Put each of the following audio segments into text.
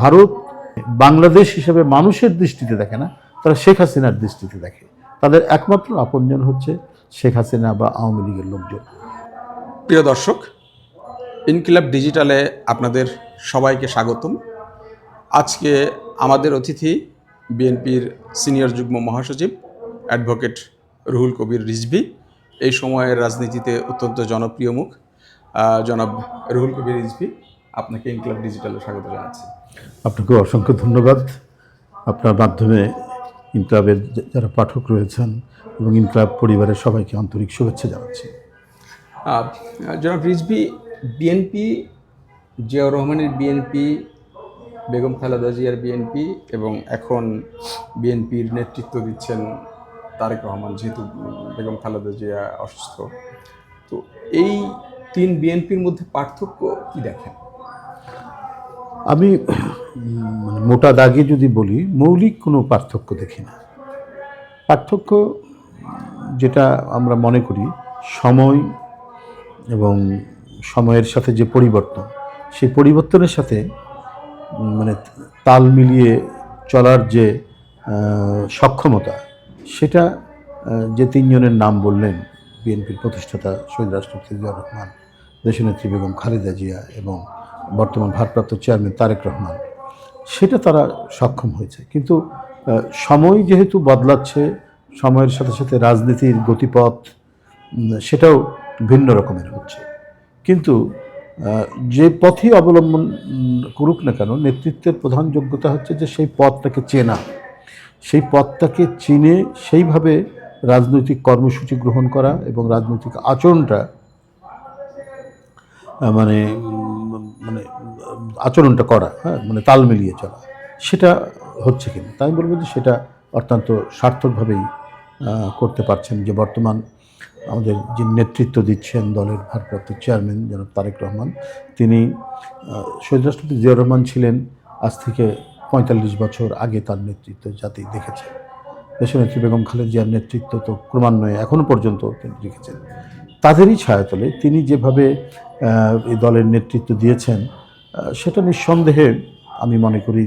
ভারত বাংলাদেশ হিসেবে মানুষের দৃষ্টিতে দেখে না, তারা শেখ হাসিনার দৃষ্টিতে দেখে। তাদের একমাত্র আপনজন হচ্ছে শেখ হাসিনা বা আওয়ামী লীগের লোকজন। প্রিয় দর্শক, ইনকিলাব ডিজিটালে আপনাদের সবাইকে স্বাগতম। আজকে আমাদের অতিথি বিএনপির সিনিয়র যুগ্ম মহাসচিব অ্যাডভোকেট রুহুল কবির রিজভি। এই সময়ের রাজনীতিতে অত্যন্ত জনপ্রিয় মুখ। জনাব রুহুল কবির রিজভি, আপনাকে ইনকিলাব ডিজিটালে স্বাগত জানাচ্ছি। আপনাকে অসংখ্য ধন্যবাদ। আপনার মাধ্যমে ইনকলাবের যারা পাঠক রয়েছেন এবং ইনকলাব পরিবারের সবাইকে আন্তরিক শুভেচ্ছা জানাচ্ছি। জনাব রিজভি, বিএনপি, জিয়াউর রহমানের বিএনপি, বেগম খালেদা জিয়ার বিএনপি এবং এখন বিএনপির নেতৃত্ব দিচ্ছেন তারেক রহমান, যেহেতু বেগম খালেদা জিয়া অসুস্থ। তো এই তিন বিএনপির মধ্যে পার্থক্য কি দেখেন? আমি মানে মোটা দাগে যদি বলি, মৌলিক কোনো পার্থক্য দেখি না। পার্থক্য যেটা আমরা মনে করি, সময় এবং সময়ের সাথে যে পরিবর্তন, সেই পরিবর্তনের সাথে মানে তাল মিলিয়ে চলার যে সক্ষমতা, সেটা যে তিনজনের নাম বললেন বিএনপির প্রতিষ্ঠাতা শহীদ রাষ্ট্রপতি জিয়াউর রহমান, দেশনেত্রী বেগম খালেদা জিয়া এবং বর্তমান ভারপ্রাপ্ত চেয়ারম্যান তারেক রহমান। সেটা তারা সক্ষম হয়েছে। কিন্তু সময় যেহেতু বদলাচ্ছে, সময়ের সাথে সাথে রাজনীতির গতিপথ সেটাও ভিন্ন রকমের হচ্ছে। কিন্তু যে পথই অবলম্বন করুক না কেন, নেতৃত্বের প্রধান যোগ্যতা হচ্ছে যে সেই পথটাকে চেনা। সেই পথটাকে চিনে সেইভাবে রাজনৈতিক কর্মসূচি গ্রহণ করা এবং রাজনৈতিক আচরণটা মানে মানে আচরণটা করা হ্যাঁ মানে তাল মিলিয়ে চলা, সেটা হচ্ছে কিনা? তাই বলব যে সেটা অত্যন্ত সার্থকভাবেই করতে পারছেন যে বর্তমান আমাদের যে নেতৃত্ব দিচ্ছেন দলের ভারপ্রাপ্ত চেয়ারম্যান জনাব তারেক রহমান, তিনি শহীদ রাষ্ট্রপতি জিয়াউর রহমান ছিলেন, আজ থেকে পঁয়তাল্লিশ বছর আগে তার নেতৃত্ব জাতি দেখেছে দেশনেত্রী বেগম খালেদ জিয়ার নেতৃত্ব তো ক্রমান্বয়ে এখনও পর্যন্ত তিনি রেখেছেন। তাদেরই ছায়াতলে তিনি যেভাবে এই দলের নেতৃত্ব দিয়েছেন সেটা নিঃসন্দেহে আমি মনে করি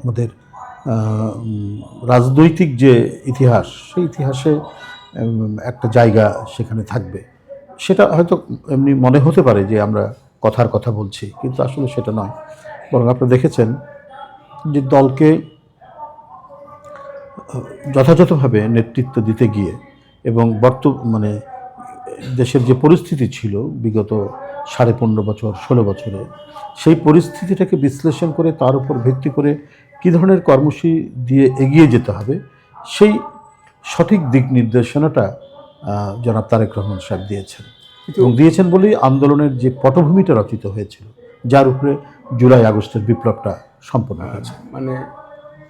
আমাদের রাজনৈতিক যে ইতিহাস, সেই ইতিহাসে একটা জায়গা সেখানে থাকবে। সেটা হয়তো এমনি মনে হতে পারে যে আমরা কথার কথা বলছি, কিন্তু আসলে সেটা নয়। বরং আপনারা দেখেছেন যে দলকে যথাযথভাবে নেতৃত্ব দিতে গিয়ে এবং বর্ত মানে দেশের যে পরিস্থিতি ছিল বিগত সাড়ে পনেরো বছর ষোলো বছরে সেই পরিস্থিতিটাকে বিশ্লেষণ করে তার উপর ভিত্তি করে কী ধরনের কর্মসূচি দিয়ে এগিয়ে যেতে হবে সেই সঠিক দিক নির্দেশনাটা জনাব তারেক রহমান সাহেব দিয়েছেন। এবং দিয়েছেন বলেই আন্দোলনের যে পটভূমিটা রচিত হয়েছিল যার উপরে জুলাই আগস্টের বিপ্লবটা সম্পন্ন হয়েছে। মানে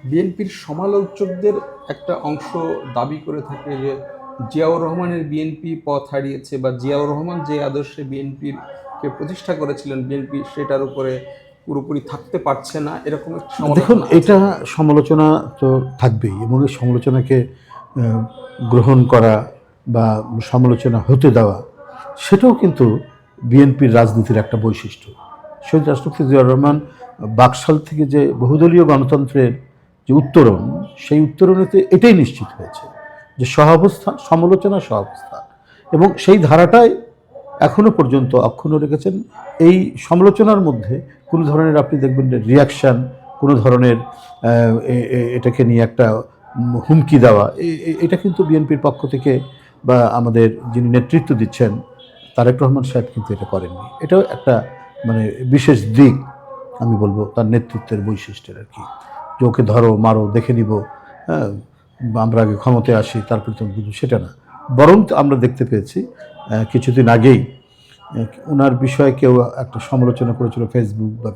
বিএনপির সমালোচকদের একটা অংশ দাবি করে থাকে যে জিয়াউর রহমানের বিএনপি পথ হারিয়েছে বা জিয়াউর রহমান যে আদর্শে বিএনপির কে প্রতিষ্ঠা করেছিলেন বিএনপি সেটার উপরে পুরোপুরি থাকতে পারছে না এরকম দেখুন এটা সমালোচনা তো থাকবেই এবং এই সমালোচনাকে গ্রহণ করা বা সমালোচনা হতে দেওয়া সেটাও কিন্তু বিএনপির রাজনীতির একটা বৈশিষ্ট্য। শহীদ রাষ্ট্রপতি জিয়াউর রহমান বাকশাল থেকে যে বহুদলীয় গণতন্ত্রের যে উত্তরণ সেই উত্তরণেতে এটাই নিশ্চিত হয়েছে। যে সহাবস্থান সমালোচনা সহাবস্থান এবং সেই ধারাটাই এখনও পর্যন্ত অক্ষুণ্ণ রেখেছেন। এই সমালোচনার মধ্যে কোনো ধরনের আপনি দেখবেন রিয়াকশান কোনো ধরনের এটাকে নিয়ে একটা হুমকি দেওয়া এটা কিন্তু বিএনপির পক্ষ থেকে বা আমাদের যিনি নেতৃত্ব দিচ্ছেন, তারেক রহমান সাহেব কিন্তু এটা করেননি। এটাও একটা মানে বিশেষ দিক, আমি বলব, তার নেতৃত্বের বৈশিষ্ট্যের আর কি। যে ওকে ধরো, মারো, দেখে নিব হ্যাঁ আমরা আগে ক্ষমতায় আসি, তারপরে তুমি বুঝব সেটা না। বরং আমরা দেখতে পেয়েছি কিছুদিন আগেই ওনার বিষয়ে কেউ একটা সমালোচনা করেছিল ফেসবুক বা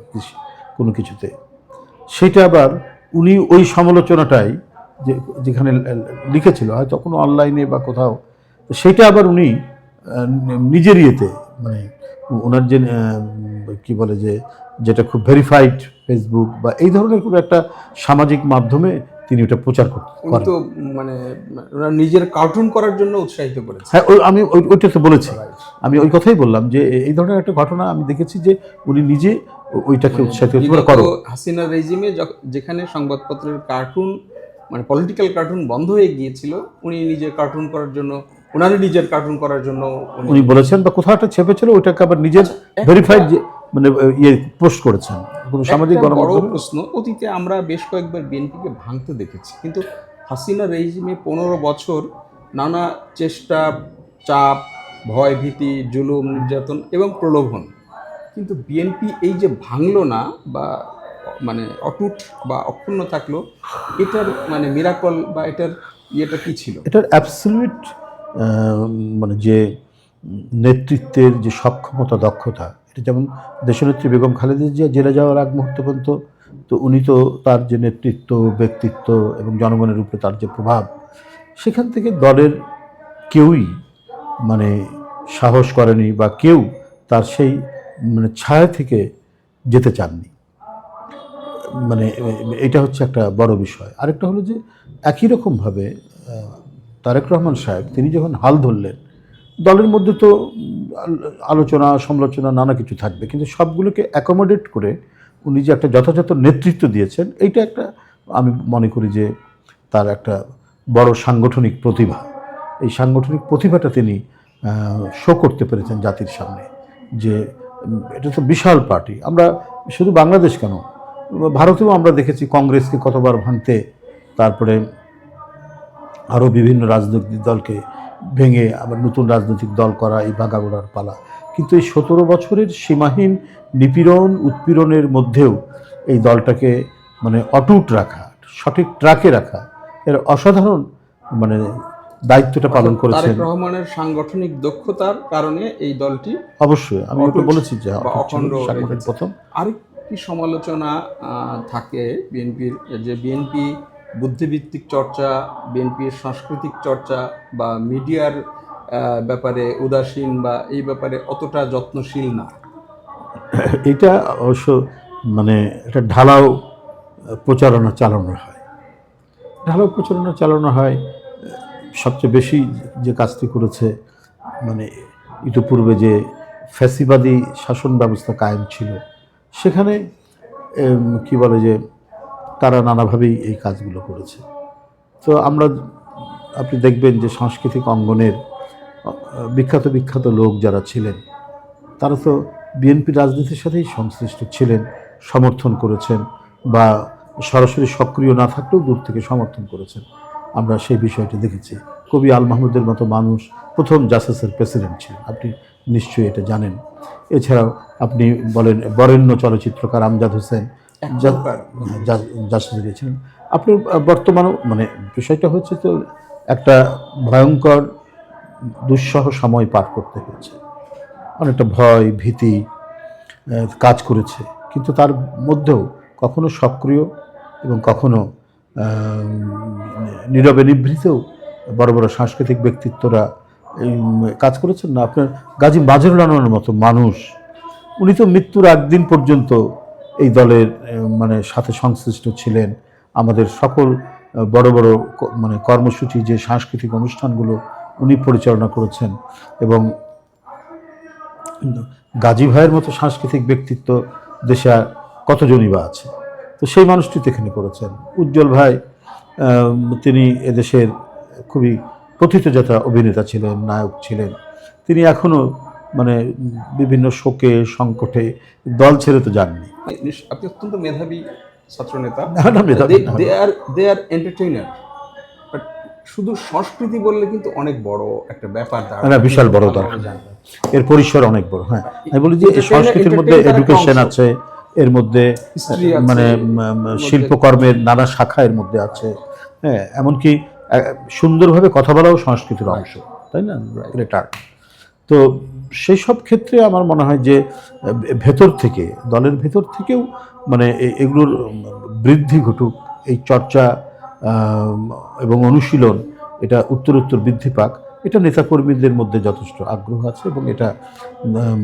কোনো কিছুতে। সেটা আবার উনি ওই সমালোচনাটাই যে, যেখানে লিখেছিল, হয়তো কোনো অনলাইনে বা কোথাও, তো সেটা আবার উনি নিজের ইয়েতে মানে ওনার যে কি বলে যে, যেটা খুব ভেরিফাইড ফেসবুক বা এই ধরনের কোনো একটা সামাজিক মাধ্যমে তিনি ওটা প্রচার করতে তো মানে ওনার নিজের কার্টুন করার জন্য উৎসাহিত করেছে হ্যাঁ আমি ওই- ওইটা তো বলেছি। আমি ওই কথাই বললাম যে এই ধরনের একটা ঘটনা আমি দেখেছি যে উনি নিজে ওইটাকে উৎসাহিত করছে করো। হাসিনা রেজিমে যখ- যেখানে সংবাদপত্রের কার্টুন মানে পলিটিক্যাল কার্টুন বন্ধ হয়ে গিয়েছিল উনি নিজের কার্টুন করার জন্য ওনারই নিজের কার্টুন করার জন্য উনি উনি বলেছেন বা কোথাও একটা ছেপেছিল ওইটাকে আবার নিজের ভেরিফাইড মানে ইয়ে পোস্ট করেছেন। কোনো সামাজিক গণমাধ্যমে? প্রশ্ন অতীতে আমরা বেশ কয়েকবার বিএনপিকে ভাঙতে দেখেছি কিন্তু হাসিনা রেজিমে পনেরো বছর নানা চেষ্টা চাপ ভয় ভীতি জুলুম নির্যাতন এবং প্রলোভন। কিন্তু বিএনপি এই যে ভাঙলো না বা মানে অটুট বা অক্ষুণ্ণ থাকল এটার মানে মিরাকল বা এটার ইয়েটা কি ছিল? এটার অ্যাবসলিউট মানে যে নেতৃত্বের যে সক্ষমতা দক্ষতা এটা যেমন দেশনেত্রী বেগম খালেদা জিয়া জেলে যাওয়ার আগ মুহূর্ত পর্যন্ত, তো উনি তো তার যে নেতৃত্ব, ব্যক্তিত্ব এবং জনগণের উপরে তার যে প্রভাব, সেখান থেকে দলের কেউই মানে সাহস করেনি বা কেউ তার সেই মানে ছায়া থেকে যেতে চাননি। মানে এটা হচ্ছে একটা বড় বিষয়। আরেকটা হলো যে একই রকমভাবে তারেক রহমান সাহেব, তিনি যখন হাল ধরলেন দলের মধ্যে তো আলোচনা, সমালোচনা, নানা কিছু থাকবে। কিন্তু সবগুলোকে অ্যাকোমোডেট করে উনি যে একটা যথাযথ নেতৃত্ব দিয়েছেন, এইটা একটা আমি মনে করি যে তার একটা বড় সাংগঠনিক প্রতিভা। এই সাংগঠনিক প্রতিভাটা তিনি শো করতে পেরেছেন জাতির সামনে যে এটা তো বিশাল পার্টি। আমরা শুধু বাংলাদেশ কেন? ভারতেও আমরা দেখেছি কংগ্রেসকে কতবার ভাঙতে, তারপরে আরও বিভিন্ন রাজনৈতিক দলকে ভেঙে আবার নতুন রাজনৈতিক দল করা এই বাগাগোড়ার পালা। কিন্তু এই সতেরো বছরের সীমাহীন নিপীড়ন উৎপীড়নের মধ্যেও এই দলটাকে মানে অটুট রাখা সঠিক ট্রাকে রাখা এর অসাধারণ মানে দায়িত্বটা পালন করেছেন। রহমানের সাংগঠনিক দক্ষতার কারণে এই দলটি অবশ্যই আমি ওটা বলেছি যে প্রথম। আরেকটি সমালোচনা থাকে বিএনপির যে বিএনপি বুদ্ধিভিত্তিক চর্চা, বিএনপির সাংস্কৃতিক চর্চা বা মিডিয়ার ব্যাপারে উদাসীন বা এই ব্যাপারে অতটা যত্নশীল না। এটা অবশ্য মানে একটা ঢালাও প্রচারণা চালানো হয়। ঢালাও প্রচারণা চালানো হয়, সবচেয়ে বেশি যে কাজটি করেছে মানে ইতিপূর্বে যে ফ্যাসিবাদী শাসন ব্যবস্থা কায়েম ছিল, সেখানে কি বলে যে তারা নানাভাবেই এই কাজগুলো করেছে। তো আমরা আপনি দেখবেন যে সাংস্কৃতিক অঙ্গনের, বিখ্যাত বিখ্যাত লোক যারা ছিলেন, তারা তো বিএনপি রাজনীতির সাথেই সংশ্লিষ্ট ছিলেন, সমর্থন করেছেন বা সরাসরি সক্রিয় না থাকলেও দূর থেকে সমর্থন করেছেন। আমরা সেই বিষয়টি দেখেছি। কবি আল মাহমুদের মতো মানুষ প্রথম জাসাসের প্রেসিডেন্ট ছিলেন, আপনি নিশ্চয়ই এটা জানেন। এছাড়াও আপনি বলেন বরেণ্য চলচ্চিত্রকার আমজাদ হোসেন জাসাসে দিয়েছিলেন আপনি বর্তমানও মানে বিষয়টা হচ্ছে তো একটা ভয়ঙ্কর দুঃসহ সময় পার করতে হয়েছে। অনেকটা ভয় ভীতি কাজ করেছে। কিন্তু তার মধ্যেও কখনো সক্রিয় এবং কখনো নীরবে নিভৃতেও বড় বড় সাংস্কৃতিক ব্যক্তিত্বরা এই, কাজ করেছেন না। আপনার গাজী মাজরুল আনোয়ারের মতো মানুষ উনি তো মৃত্যুর একদিন পর্যন্ত এই দলের মানে সাথে সংশ্লিষ্ট ছিলেন আমাদের সকল বড় বড় মানে কর্মসূচি, যে সাংস্কৃতিক অনুষ্ঠানগুলো উনি পরিচালনা করেছেন এবং গাজী ভাইয়ের মতো সাংস্কৃতিক ব্যক্তিত্ব দেশে কতজনই বা আছে? তো সেই মানুষটি তো এখানে করেছেন উজ্জ্বল ভাই তিনি এদেশের খুবই প্রথিতযথা অভিনেতা ছিলেন, নায়ক ছিলেন। তিনি এখনও মানে বিভিন্ন শোকে সংকটে দল ছেড়ে তো যাননি। আপনি অত্যন্ত মেধাবী ছাত্রনেতা না, না, মেধাবী দে আর দে আর এন্টারটেইনার বাট শুধু সংস্কৃতি বললে কিন্তু অনেক বড় একটা ব্যাপার দাঁড়ায়। না, বিশাল বড় দরকার। এর পরিসর অনেক বড় হ্যাঁ। আমি বলি যে সংস্কৃতির মধ্যে এডুকেশন আছে এর মধ্যে মানে শিল্পকর্মের নানা শাখা এর মধ্যে আছে। হ্যাঁ এমনকি সুন্দরভাবে কথা বলাও সংস্কৃতির অংশ তাই না? আর্ট তো সেই সব ক্ষেত্রে আমার মনে হয় যে, ভেতর থেকে, দলের ভেতর থেকেও মানে এগুলোর বৃদ্ধি ঘটুক, এই চর্চা এবং অনুশীলন, এটা উত্তর উত্তর বৃদ্ধি পাক, এটা নেতাকর্মীদের মধ্যে যথেষ্ট আগ্রহ আছে এবং এটা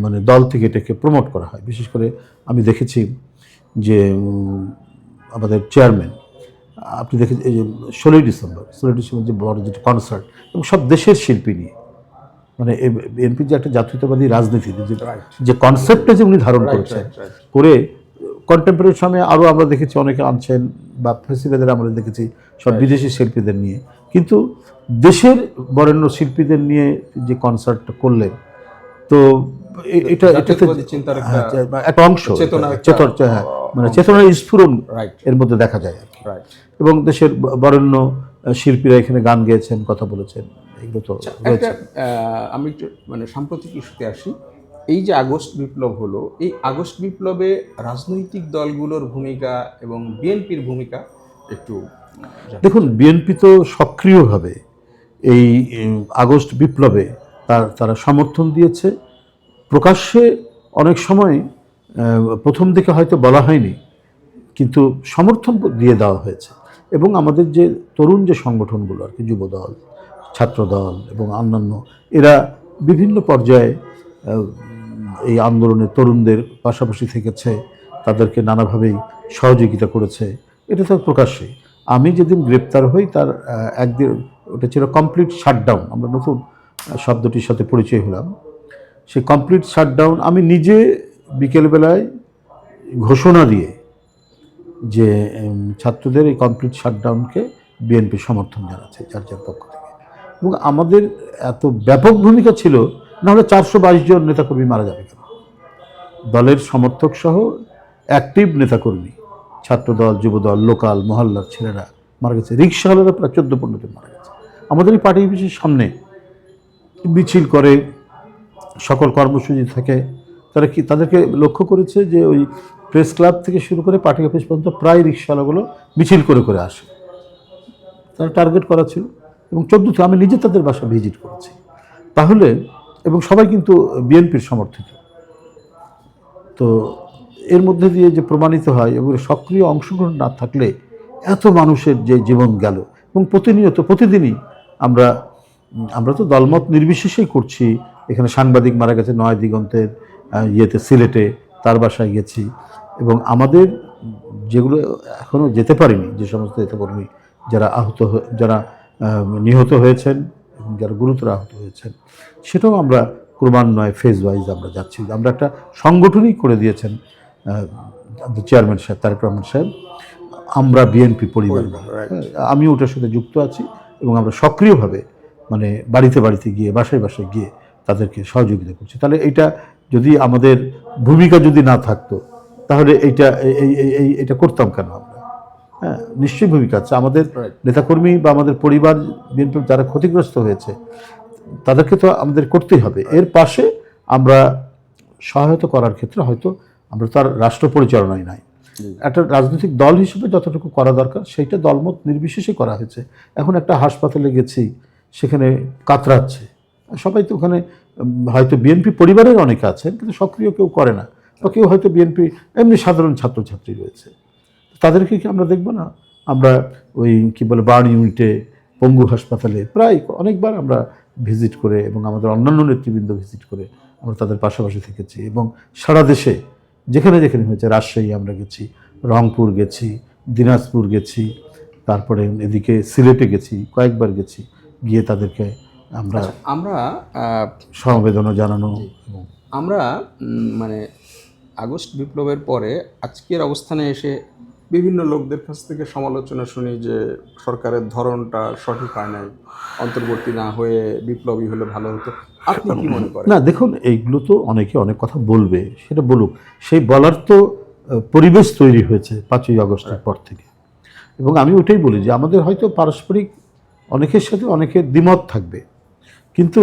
মানে দল থেকে এটাকে প্রমোট করা হয়। বিশেষ করে আমি দেখেছি যে আমাদের চেয়ারম্যান, আপনি দেখেছেন এই যে ষোলোই ডিসেম্বর ষোলোই ডিসেম্বর যে বড় যেটা কনসার্ট এবং সব দেশের শিল্পী নিয়ে মানে বিএনপির যে একটা জাতীয়তাবাদী রাজনীতি যে কনসেপ্টটা যে উনি ধারণ করেছেন. করে কন্টেম্পোরারি সময়ে আরও আমরা দেখেছি অনেকে আনছেন বা ফেস্টিভ্যালের আমরা দেখেছি সব বিদেশি শিল্পীদের নিয়ে। কিন্তু দেশের বরেণ্য শিল্পীদের নিয়ে যে কনসার্টটা করলেন তো এটা এটাতে একটা- অংশ চেতন হ্যাঁ মানে চেতনার স্ফুরণ এর মধ্যে দেখা যায়। এবং দেশের বরেণ্য শিল্পীরা এখানে গান গেয়েছেন কথা বলেছেন। এগুলো তো আহ, আমি একটু মানে সাম্প্রতিক ইস্যুতে আসি। এই যে আগস্ট বিপ্লব হলো এই আগস্ট বিপ্লবে রাজনৈতিক দলগুলোর ভূমিকা এবং বিএনপির ভূমিকা একটু দেখুন বিএনপি তো সক্রিয়ভাবে এই আগস্ট বিপ্লবে তার তারা সমর্থন দিয়েছে। প্রকাশ্যে অনেক সময় প্রথম দিকে হয়তো বলা হয়নি কিন্তু সমর্থন দিয়ে দেওয়া হয়েছে। এবং আমাদের যে তরুণ যে সংগঠনগুলো আর কি যুবদল ছাত্রদল এবং অন্যান্য, এরা বিভিন্ন পর্যায়ে এই আন্দোলনে তরুণদের পাশাপাশি থেকেছে, তাদেরকে নানাভাবেই সহযোগিতা করেছে। এটা তো প্রকাশ্যে। আমি যেদিন গ্রেপ্তার হই, তার একদিন, ওটা ছিল কমপ্লিট শাটডাউন আমরা নতুন শব্দটির সাথে পরিচয় হলাম। সেই কমপ্লিট শাটডাউন আমি নিজে বিকেলবেলায় ঘোষণা দিয়ে যে ছাত্রদের এই কমপ্লিট শাটডাউনকে বিএনপি সমর্থন জানাচ্ছে, যার যার পক্ষ থেকে। এবং আমাদের এত ব্যাপক ভূমিকা ছিল, নাহলে চারশো বাইশ জন নেতাকর্মী মারা যাবে কেন? দলের সমর্থক সহ অ্যাক্টিভ নেতাকর্মী, ছাত্রদল, যুবদল, লোকাল, মহল্লার ছেলেরা মারা গেছে। রিক্সাওয়ালারা প্রায় চোদ্দ পনেরো জন মারা গেছে। আমাদের এই পার্টি অফিসের সামনে মিছিল করে, সকল কর্মসূচি থাকে, তারা কি, তাদেরকে লক্ষ্য করেছে যে ওই প্রেস ক্লাব থেকে শুরু করে পার্টি অফিস পর্যন্ত প্রায় রিক্সাওয়ালাগুলো মিছিল করে করে আসে। তারা টার্গেট করা ছিল। এবং চোদ্দোতে আমি নিজে তাদের বাসা ভিজিট করেছি। তাহলে, এবং সবাই কিন্তু বিএনপির সমর্থিত। তো এর মধ্যে দিয়ে যে প্রমাণিত হয় এবং সক্রিয় অংশগ্রহণ না থাকলে এত মানুষের যে জীবন গেল। এবং প্রতিনিয়ত, প্রতিদিনই আমরা আমরা তো দলমত নির্বিশেষেই করছি। এখানে সাংবাদিক মারা গেছে নয় দিগন্তের ইয়েতে, সিলেটে, তার বাসায় গেছি। এবং আমাদের যেগুলো এখনও যেতে পারিনি, যে সমস্ত নেতাকর্মী যারা আহত যারা নিহত হয়েছেন এবং যারা গুরুতর আহত হয়েছেন সেটাও আমরা ক্রমান্বয়ে ফেজ ওয়াইজ আমরা যাচ্ছি। আমরা একটা সংগঠনই করে দিয়েছেন চেয়ারম্যান সাহেব তারেক রহমান সাহেব। আমরা বিএনপি পরিবার. হ্যাঁ, আমি ওটার সাথে যুক্ত আছি এবং আমরা সক্রিয়ভাবে মানে বাড়িতে বাড়িতে গিয়ে বাসায় বাসায় গিয়ে তাদেরকে সহযোগিতা করছি। তাহলে এটা যদি আমাদের ভূমিকা যদি না থাকতো তাহলে এইটা এই এটা করতাম কেন? হ্যাঁ নিশ্চয়ই ভূমিকা আছে। আমাদের নেতাকর্মী বা আমাদের পরিবার বিএনপি যারা ক্ষতিগ্রস্ত হয়েছে তাদেরকে তো আমাদের করতেই হবে। এর পাশে আমরা সহায়তা করার ক্ষেত্রে হয়তো আমরা তার রাষ্ট্র পরিচালনায় নাই। একটা রাজনৈতিক দল হিসেবে যতটুকু করা দরকার সেইটা দলমত নির্বিশেষে করা হয়েছে। এখন একটা হাসপাতালে গেছি সেখানে কাতরাচ্ছে। সবাই তো ওখানে হয়তো বিএনপি পরিবারের অনেকে আছেন কিন্তু সক্রিয় কেউ করে না। বা কেউ হয়তো বিএনপি এমনি সাধারণ ছাত্রছাত্রী রয়েছে। তাদেরকে কি আমরা দেখব না? আমরা ওই কি বলে বার্ন ইউনিটে পঙ্গু হাসপাতালে প্রায় অনেকবার আমরা ভিজিট করে এবং আমাদের অন্যান্য নেতৃবৃন্দ ভিজিট করে আমরা তাদের পাশাপাশি থেকেছি এবং সারা দেশে যেখানে যেখানে হয়েছে রাজশাহী আমরা গেছি রংপুর গেছি দিনাজপুর গেছি তারপরে এদিকে সিলেটে গেছি কয়েকবার গেছি গিয়ে তাদেরকে আমরা আমরা আহ, সমবেদনা জানানো এবং আমরা মানে আগস্ট বিপ্লবের পরে আজকের অবস্থানে এসে বিভিন্ন লোকদের কাছ থেকে সমালোচনা শুনি যে সরকারের ধরনটা সঠিক হয় নাই অন্তর্বর্তী না হয়ে বিপ্লবী হলে ভালো হতো। আপনি কি মনে করেন? না দেখুন এইগুলো তো অনেকে অনেক কথা বলবে সেটা বলুক। সেই বলার তো পরিবেশ তৈরি হয়েছে পাঁচই আগস্টের পর থেকে। এবং আমি ওটাই বলি যে আমাদের হয়তো পারস্পরিক অনেকের সাথে অনেকের দ্বিমত থাকবে। কিন্তু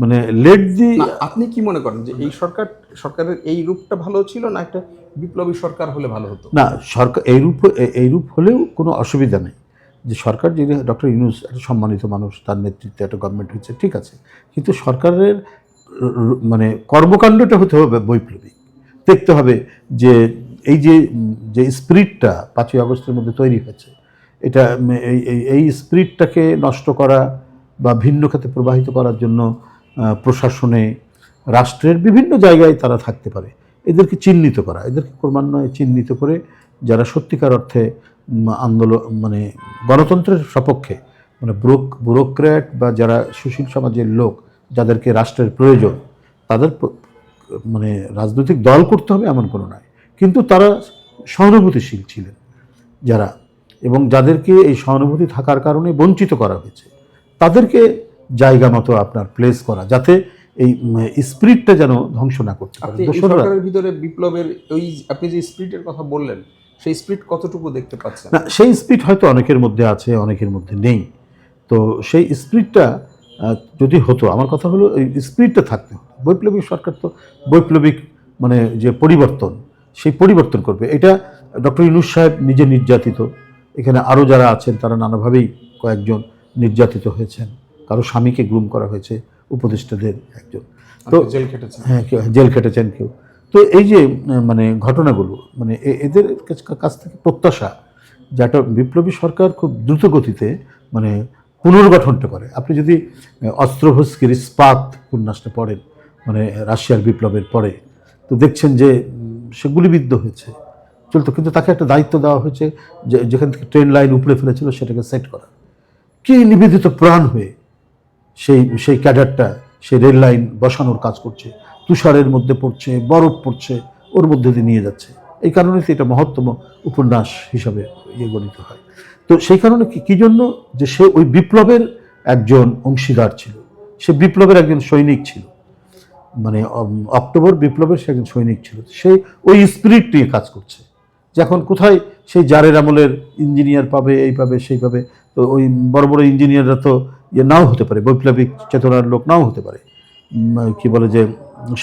মানে লেট দি আপনি কি মনে করেন যে এই সরকার সরকারের এই রূপটা ভালো ছিল না একটা বিপ্লবী সরকার হলে ভালো হতো। না, সরকার, এইরূপ এইরূপ হলেও কোনো অসুবিধা নেই। যে সরকার যিনি, ডক্টর ইউনুস, একটা সম্মানিত মানুষ, তার নেতৃত্বে একটা গভর্নমেন্ট হচ্ছে ঠিক আছে। কিন্তু সরকারের মানে কর্মকাণ্ডটা হতে হবে বৈপ্লবিক। দেখতে হবে যে এই যে যে স্পিরিটটা পাঁচই আগস্টের মধ্যে তৈরি হয়েছে, এটা, এই স্পিরিটটাকে নষ্ট করা বা ভিন্ন খাতে প্রবাহিত করার জন্য প্রশাসনে, রাষ্ট্রের বিভিন্ন জায়গায় তারা থাকতে পারে। এদেরকে চিহ্নিত করা, এদেরকে ক্রমান্বয়ে চিহ্নিত করে যারা সত্যিকার অর্থে আন্দোলন মানে গণতন্ত্রের সপক্ষে মানে ব্রোক ব্যুরোক্র্যাট বা যারা সুশীল সমাজের লোক, যাদেরকে রাষ্ট্রের প্রয়োজন, তাদের মানে রাজনৈতিক দল করতে হবে এমন কোনো নয়। কিন্তু তারা সহানুভূতিশীল ছিলেন যারা, এবং যাদেরকে এই সহানুভূতি থাকার কারণে বঞ্চিত করা হয়েছে, তাদেরকে জায়গা মতো আপনার প্লেস করা, যাতে এই স্পিরিটটা যেন ধ্বংস না করতে পারে। সরকারের ভিতরে বিপ্লবের ওই আপনি যে স্পিরিটের কথা বললেন সেই স্পিরিট কতটুকু দেখতে পাচ্ছেন? না সেই স্পিরিট হয়তো অনেকের মধ্যে আছে অনেকের মধ্যে নেই। তো সেই স্পিরিটটা যদি হতো আমার কথা হলো এই স্পিরিটটা থাকতে বৈপ্লবিক সরকার তো বৈপ্লবিক মানে যে পরিবর্তন সেই পরিবর্তন করবে। এটা ডক্টর ইনুস সাহেব নিজে নির্যাতিত। এখানে আরও যারা আছেন তারা নানাভাবেই কয়েকজন নির্যাতিত হয়েছেন। কারও স্বামীকে গ্রুম করা হয়েছে উপদেষ্টাদের একজন। তো জেল খেটেছেন। হ্যাঁ কেউ জেল খেটেছেন কেউ। তো এই যে মানে ঘটনাগুলো মানে এ- এদের কাছ- থেকে প্রত্যাশা যে একটা বিপ্লবী সরকার খুব দ্রুত গতিতে মানে পুনর্গঠনটা করে। আপনি যদি অস্ত্রভস্কির ইস্পাত উপন্যাসটা পড়েন মানে রাশিয়ার বিপ্লবের পরে তো দেখছেন যে সে গুলিবিদ্ধ হয়েছে। চলতো কিন্তু তাকে একটা দায়িত্ব দেওয়া হয়েছে যে যেখান থেকে ট্রেন লাইন উপড়ে ফেলেছিল সেটাকে সেট করা। কি নিবেদিত প্রাণ হয়ে সেই সেই ক্যাডারটা, সেই রেল লাইন বসানোর কাজ করছে। তুষারের মধ্যে পড়ছে, বরফ পড়ছে, ওর মধ্যে দিয়ে নিয়ে যাচ্ছে। এই কারণে এটা মহত্তম উপন্যাস হিসাবে ইয়ে গণিত হয়। তো সেই কারণে কি, কী জন্য যে সে ওই বিপ্লবের একজন অংশীদার ছিল? সে বিপ্লবের একজন সৈনিক ছিল। মানে অক্টোবর বিপ্লবের সে একজন সৈনিক ছিল। সে ওই স্পিরিট নিয়ে কাজ করছে। যে এখন কোথায় সেই জারের আমলের ইঞ্জিনিয়ার পাবে, এই পাবে, সেই পাবে। তো ওই বড় বড় ইঞ্জিনিয়াররা তো ইয়ে নাও হতে পারে বৈপ্লবিক চেতনার লোক নাও হতে পারে কি বলে যে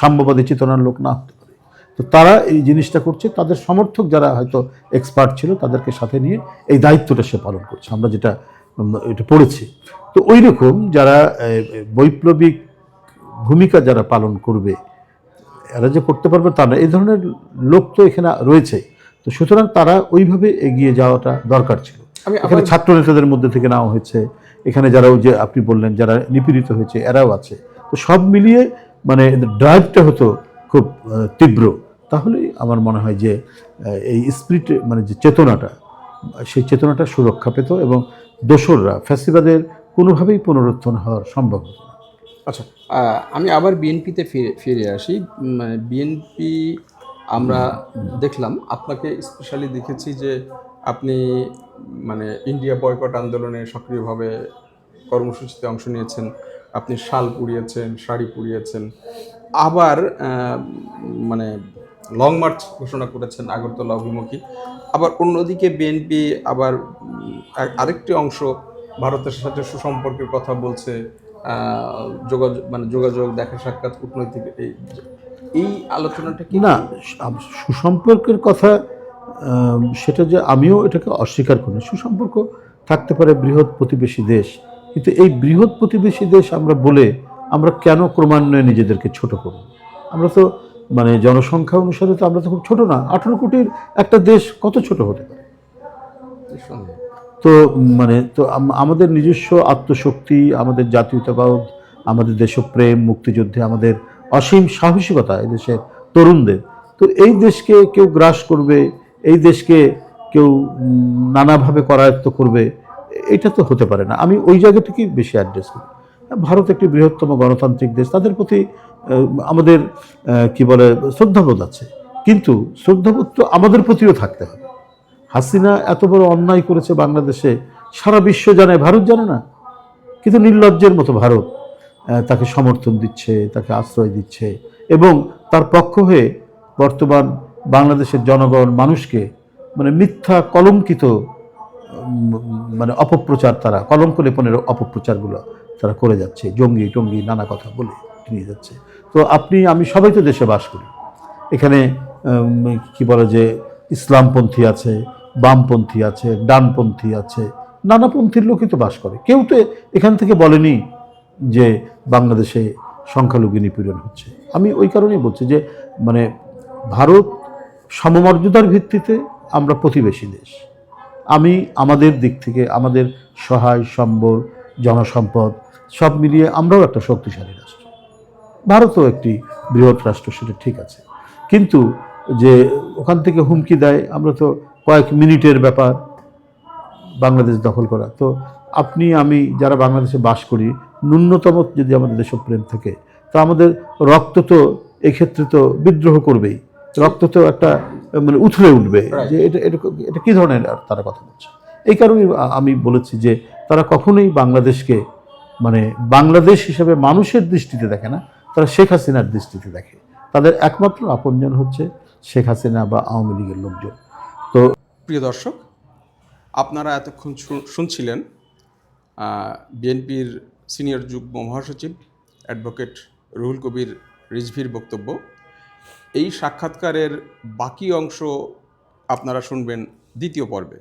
সাম্যবাদী চেতনার লোক না হতে পারে। তো তারা এই জিনিসটা করছে তাদের সমর্থক যারা হয়তো এক্সপার্ট ছিল তাদেরকে সাথে নিয়ে এই দায়িত্বটা সে পালন করছে। আমরা যেটা এটা পড়েছি। তো ওই রকম যারা বৈপ্লবিক ভূমিকা যারা পালন করবে এরা যে করতে পারবে তা না এই ধরনের লোক তো এখানে রয়েছে। তো সুতরাং তারা ওইভাবে এগিয়ে যাওয়াটা দরকার ছিল। আমি এখানে ছাত্র নেতাদের মধ্যে থেকে নেওয়া হয়েছে এখানে যারা ওই যে আপনি বললেন যারা নিপীড়িত হয়েছে এরাও আছে। তো সব মিলিয়ে মানে ড্রাইভটা হতো খুব তীব্র। তাহলেই আমার মনে হয় যে এই স্পিরিট মানে যে চেতনাটা সেই চেতনাটা সুরক্ষা পেত এবং দোসররা ফ্যাসিবাদের কোনোভাবেই পুনরুত্থান হওয়ার সম্ভব হতো। আচ্ছা আমি আবার বিএনপিতে ফিরে ফিরে আসি। মানে বিএনপি আমরা দেখলাম। আপনাকে স্পেশালি দেখেছি যে আপনি মানে ইন্ডিয়া বয়কট আন্দোলনে সক্রিয়ভাবে কর্মসূচিতে অংশ নিয়েছেন, আপনি শাল পুড়িয়েছেন, শাড়ি পুড়িয়েছেন, আবার মানে লং মার্চ ঘোষণা করেছেন আগরতলা অভিমুখী, আবার অন্যদিকে বিএনপি আবার আরেকটি অংশ ভারতের সাথে সুসম্পর্কের কথা বলছে যোগাযোগ মানে যোগাযোগ, দেখা সাক্ষাৎ, কূটনৈতিক, এই আলোচনাটা কি? না সুসম্পর্কের কথা সেটা যে আমিও এটাকে অস্বীকার করি সুসম্পর্ক থাকতে পারে বৃহৎ প্রতিবেশী দেশ, কিন্তু এই বৃহৎ প্রতিবেশী দেশ আমরা বলে আমরা কেন ক্রমান্বয়ে নিজেদেরকে ছোট করব? আমরা তো মানে জনসংখ্যা অনুসারে তো আমরা তো খুব ছোট না। আঠেরো কোটির একটা দেশ কত ছোট হতে পারে? তো মানে তো আমাদের নিজস্ব আত্মশক্তি, আমাদের জাতীয়তাবাদ, আমাদের দেশপ্রেম, মুক্তিযুদ্ধে আমাদের অসীম সাহসিকতা এই দেশের তরুণদের। তো এই দেশকে কেউ গ্রাস করবে এই দেশকে কেউ নানাভাবে করায়ত্ত করবে, এটা তো হতে পারে না। আমি ওই জায়গা থেকেই বেশি অ্যাড্রেস করি। ভারত একটি বৃহত্তম গণতান্ত্রিক দেশ, তাদের প্রতি আমাদের কি বলে, শ্রদ্ধাবোধ আছে। কিন্তু শ্রদ্ধাবোধ তো আমাদের প্রতিও থাকতে হবে। হাসিনা এত বড় অন্যায় করেছে বাংলাদেশে, সারা বিশ্ব জানে, ভারত জানে না। কিন্তু নির্লজ্জের মতো ভারত তাকে সমর্থন দিচ্ছে, তাকে আশ্রয় দিচ্ছে এবং তার পক্ষ হয়ে বর্তমান বাংলাদেশের জনগণ মানুষকে মানে মিথ্যা কলঙ্কিত মানে অপপ্রচার তারা, কলঙ্ক লেপনের অপপ্রচারগুলো তারা করে যাচ্ছে, জঙ্গি টঙ্গি নানা কথা বলে নিয়ে যাচ্ছে। তো আপনি, আমি সবাই তো দেশে বাস করি। এখানে কি বলে যে ইসলামপন্থী আছে, বামপন্থী আছে, ডানপন্থী আছে নানাপন্থীর লোকই তো বাস করে। কেউ তো এখান থেকে বলেনি যে বাংলাদেশে সংখ্যালঘু নিপীড়ন হচ্ছে। আমি ওই কারণেই বলছি যে মানে ভারত সমমর্যাদার ভিত্তিতে আমরা প্রতিবেশী দেশ। আমি আমাদের দিক থেকে, আমাদের সহায়, সম্বল, জনসম্পদ সব মিলিয়ে আমরাও একটা শক্তিশালী রাষ্ট্র। ভারতও একটি বৃহৎ রাষ্ট্র, সেটা ঠিক আছে। কিন্তু যে ওখান থেকে হুমকি দেয়, আমরা তো কয়েক মিনিটের ব্যাপার বাংলাদেশ দখল করা। তো আপনি, আমি যারা বাংলাদেশে বাস করি, ন্যূনতম যদি আমাদের দেশপ্রেম থাকে, তা আমাদের রক্ত তো এক্ষেত্রে তো বিদ্রোহ করবেই। রক্ত তো একটা মানে উথলে উঠবে। যে এটা এটা এটা কী ধরনের তারা কথা বলছে? এই কারণে আমি বলেছি যে তারা কখনোই বাংলাদেশকে মানে বাংলাদেশ হিসেবে মানুষের দৃষ্টিতে দেখে না তারা শেখ হাসিনার দৃষ্টিতে দেখে। তাদের একমাত্র আপনজন হচ্ছে শেখ হাসিনা বা আওয়ামী লীগের লোকজন। তো প্রিয় দর্শক আপনারা এতক্ষণ শুনছিলেন বিএনপির সিনিয়র যুগ্ম মহাসচিব অ্যাডভোকেট রুহুল কবির রিজভির বক্তব্য। এই সাক্ষাৎকারের বাকি অংশ আপনারা শুনবেন দ্বিতীয় পর্বে।